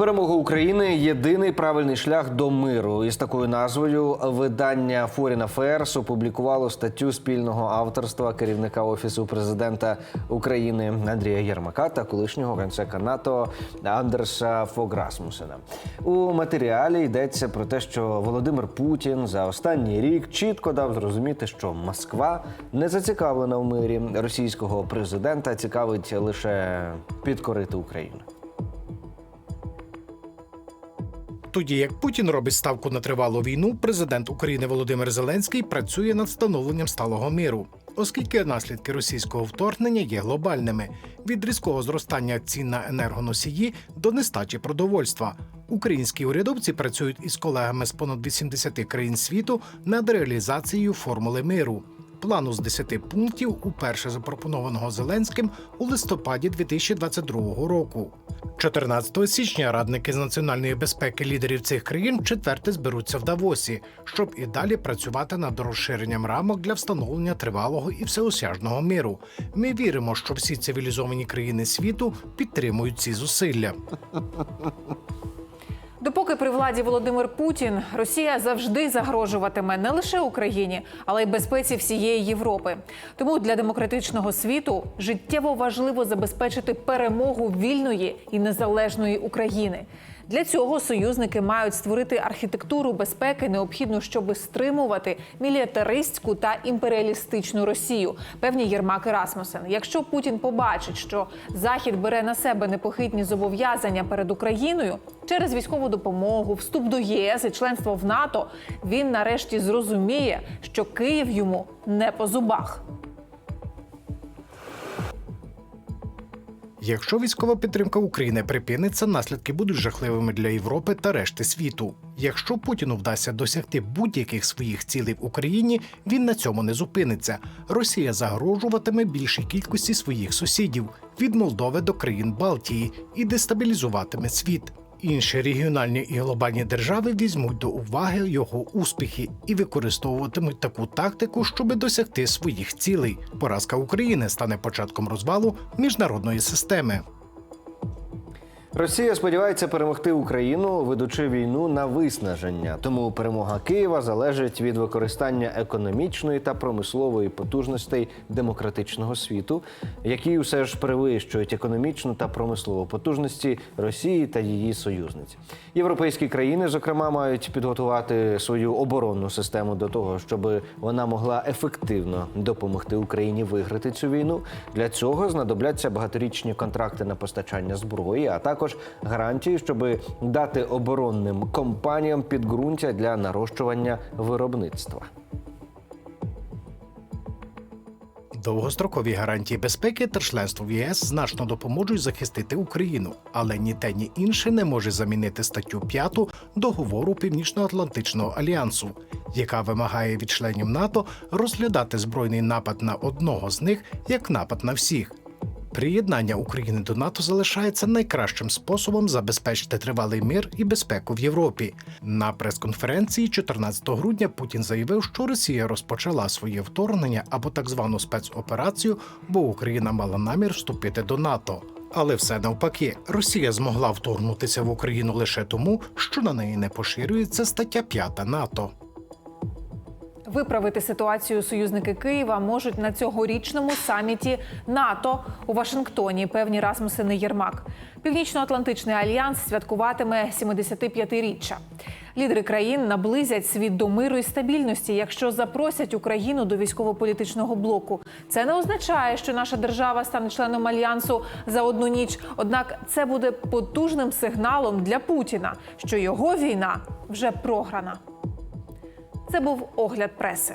Перемога України єдиний правильний шлях до миру. Із такою назвою видання Foreign Affairs опублікувало статтю спільного авторства керівника офісу президента України Андрія Єрмака та колишнього генсека НАТО Андерса Фограсмусена. У матеріалі йдеться про те, що Володимир Путін за останній рік чітко дав зрозуміти, що Москва не зацікавлена в мирі. Російського президента цікавить лише підкорити Україну. Тоді як Путін робить ставку на тривалу війну, президент України Володимир Зеленський працює над встановленням сталого миру, оскільки наслідки російського вторгнення є глобальними від різкого зростання цін на енергоносії до нестачі продовольства. Українські урядовці працюють із колегами з понад 80 країн світу над реалізацією формули миру. Плану з 10 пунктів, уперше запропонованого Зеленським у листопаді 2022 року. 14 січня радники з національної безпеки лідерів цих країн четверте зберуться в Давосі, щоб і далі працювати над розширенням рамок для встановлення тривалого і всеосяжного миру. Ми віримо, що всі цивілізовані країни світу підтримують ці зусилля. Допоки при владі Володимир Путін, Росія завжди загрожуватиме не лише Україні, але й безпеці всієї Європи. Тому для демократичного світу життєво важливо забезпечити перемогу вільної і незалежної України. Для цього союзники мають створити архітектуру безпеки, необхідну, щоб стримувати мілітаристську та імперіалістичну Росію. Певні Єрмак і. Якщо Путін побачить, що Захід бере на себе непохитні зобов'язання перед Україною через військову допомогу, вступ до ЄС і членство в НАТО, він нарешті зрозуміє, що Київ йому не по зубах. Якщо військова підтримка України припиниться, наслідки будуть жахливими для Європи та решти світу. Якщо Путіну вдасться досягти будь-яких своїх цілей в Україні, він на цьому не зупиниться. Росія загрожуватиме більшій кількості своїх сусідів від Молдови до країн Балтії і дестабілізуватиме світ. Інші регіональні і глобальні держави візьмуть до уваги його успіхи і використовуватимуть таку тактику, щоби досягти своїх цілей. Поразка України стане початком розвалу міжнародної системи. Росія сподівається перемогти Україну, ведучи війну на виснаження. Тому перемога Києва залежить від використання економічної та промислової потужностей демократичного світу, які все ж перевищують економічну та промислову потужності Росії та її союзниць. Європейські країни, зокрема, мають підготувати свою оборонну систему до того, щоб вона могла ефективно допомогти Україні виграти цю війну. Для цього знадобляться багаторічні контракти на постачання зброї, а також гарантії, щоб дати оборонним компаніям підґрунтя для нарощування виробництва. Довгострокові гарантії безпеки та членство в ЄС значно допоможуть захистити Україну, але ні те, ні інше не може замінити статтю 5 договору Північно-Атлантичного альянсу, яка вимагає від членів НАТО розглядати збройний напад на одного з них як напад на всіх. Приєднання України до НАТО залишається найкращим способом забезпечити тривалий мир і безпеку в Європі. На прес-конференції 14 грудня Путін заявив, що Росія розпочала своє вторгнення або так звану спецоперацію, бо Україна мала намір вступити до НАТО. Але все навпаки, Росія змогла вторгнутися в Україну лише тому, що на неї не поширюється стаття 5 НАТО. Виправити ситуацію союзники Києва можуть на цьогорічному саміті НАТО у Вашингтоні. Певні Расмусен і Єрмак. Північно-Атлантичний альянс святкуватиме 75-річчя. Лідери країн наблизять світ до миру і стабільності, якщо запросять Україну до військово-політичного блоку. Це не означає, що наша держава стане членом альянсу за одну ніч. Однак це буде потужним сигналом для Путіна, що його війна вже програна. Це був огляд преси.